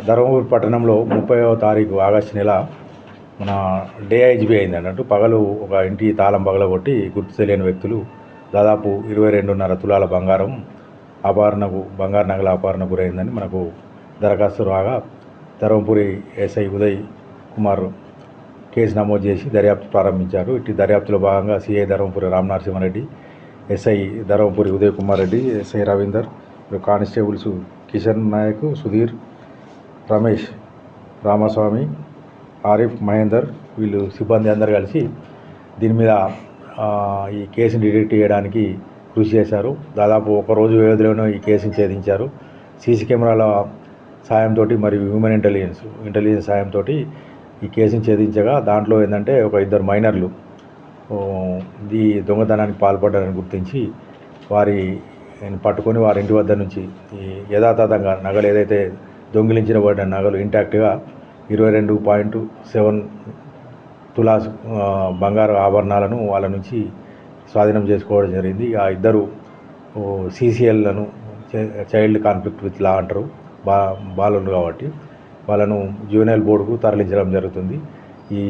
ధర్మపూర్ పట్టణంలో ముప్పైవ తారీఖు ఆగస్టు నెల మన డేఐజీబీ అయింది అన్నట్టు పగలు ఒక ఇంటి తాళం పగలగొట్టి గుర్తు తెలియని వ్యక్తులు దాదాపు ఇరవై రెండున్నర తులాల బంగారం అపహరణకు బంగారు నగల అపహరణ గురైందని మనకు దరఖాస్తు రాగా ధర్మపురి ఎస్ఐ ఉదయ్ కుమార్ కేసు నమోదు చేసి దర్యాప్తు ప్రారంభించారు. ఇటు దర్యాప్తులో భాగంగా CI Dharmapuri Ramanarasimha Reddy SI Dharmapuri Uday Kumar Reddy SI Ravinder constables Kishan Naik Sudheer Ramesh Ramaswamy Arif Mahender వీళ్ళు సిబ్బంది అందరు కలిసి దీని మీద ఈ కేసుని డిటెక్ట్ చేయడానికి కృషి చేశారు. దాదాపు ఒక రోజు వ్యవధిలోనే ఈ కేసుని ఛేదించారు. సీసీ కెమెరాల సాయంతో మరియు హ్యూమన్ ఇంటెలిజెన్స్ ఇంటెలిజెన్స్ సాయంతో ఈ కేసుని ఛేదించగా దాంట్లో ఏంటంటే ఒక ఇద్దరు మైనర్లు ఈ దొంగతనానికి పాల్పడ్డారని గుర్తించి వారి పట్టుకొని వారి ఇంటి వద్ద నుంచి ఈ యథాతథంగా నగలు ఏదైతే దొంగిలించబడిన నగలు ఇంటాక్ట్గా ఇరవై రెండు పాయింట్ సెవెన్ తులాస్ బంగారు ఆభరణాలను వాళ్ళ నుంచి స్వాధీనం చేసుకోవడం జరిగింది. ఆ ఇద్దరు సీసీఎల్లను చైల్డ్ కాన్ఫ్లిక్ట్ విత్ లా అంటారు బా బాలులు కాబట్టి. వాళ్ళను జూనియల్ బోర్డుకు తరలించడం జరుగుతుంది. ఈ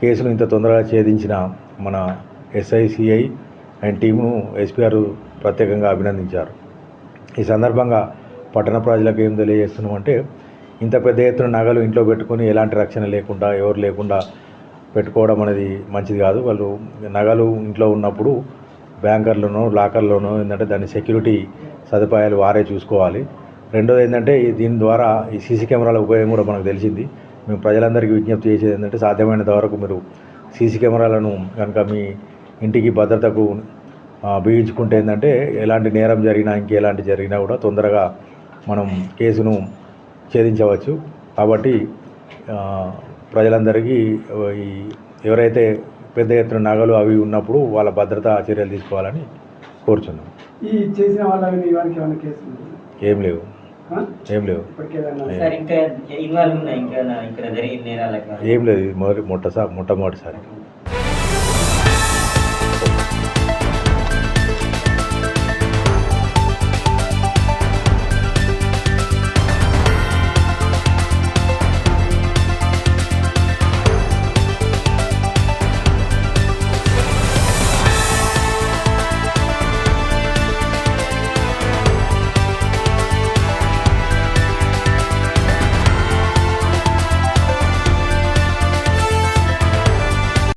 కేసును ఇంత తొందరగా ఛేదించిన మన ఎస్ఐసిఐ అండ్ టీమును ఎస్పీఆర్ ప్రత్యేకంగా అభినందించారు. ఈ సందర్భంగా పట్టణ ప్రజలకు ఏం తెలియజేస్తున్నామంటే ఇంత పెద్ద ఎత్తున నగలు ఇంట్లో పెట్టుకొని ఎలాంటి రక్షణ లేకుండా ఎవరు లేకుండా పెట్టుకోవడం అనేది మంచిది కాదు. వాళ్ళు నగలు ఇంట్లో ఉన్నప్పుడు బ్యాంకర్లోనో లాకర్లోనో ఏంటంటే దాని సెక్యూరిటీ సదుపాయాలు వారే చూసుకోవాలి. రెండోది ఏంటంటే దీని ద్వారా ఈ సీసీ కెమెరాల ఉపయోగం కూడా మనకు తెలిసింది. మేము ప్రజలందరికీ విజ్ఞప్తి చేసేది ఏంటంటే సాధ్యమైనంత వరకు మీరు సీసీ కెమెరాలను కనుక మీ ఇంటికి భద్రతకు ఆ, బిగించుకుంటే ఏంటంటే ఎలాంటి నేరం జరిగినా ఇంకెలాంటి జరిగినా కూడా తొందరగా మనం కేసును ఛేదించవచ్చు. కాబట్టి ప్రజలందరికీ ఈ ఎవరైతే పెద్ద ఎత్తున నగలు అవి ఉన్నప్పుడు వాళ్ళ భద్రతా చర్యలు తీసుకోవాలని కోరుచున్నాం. ఈ చేసిన వాళ్ళ మీ వారికి ఏమైనా కేసు ఉంది ఏం లేవు. ఏం లేవు. ఏ- లేదు ఇది మొదటి మొట్టసారి మొట్టమొదటిసారి.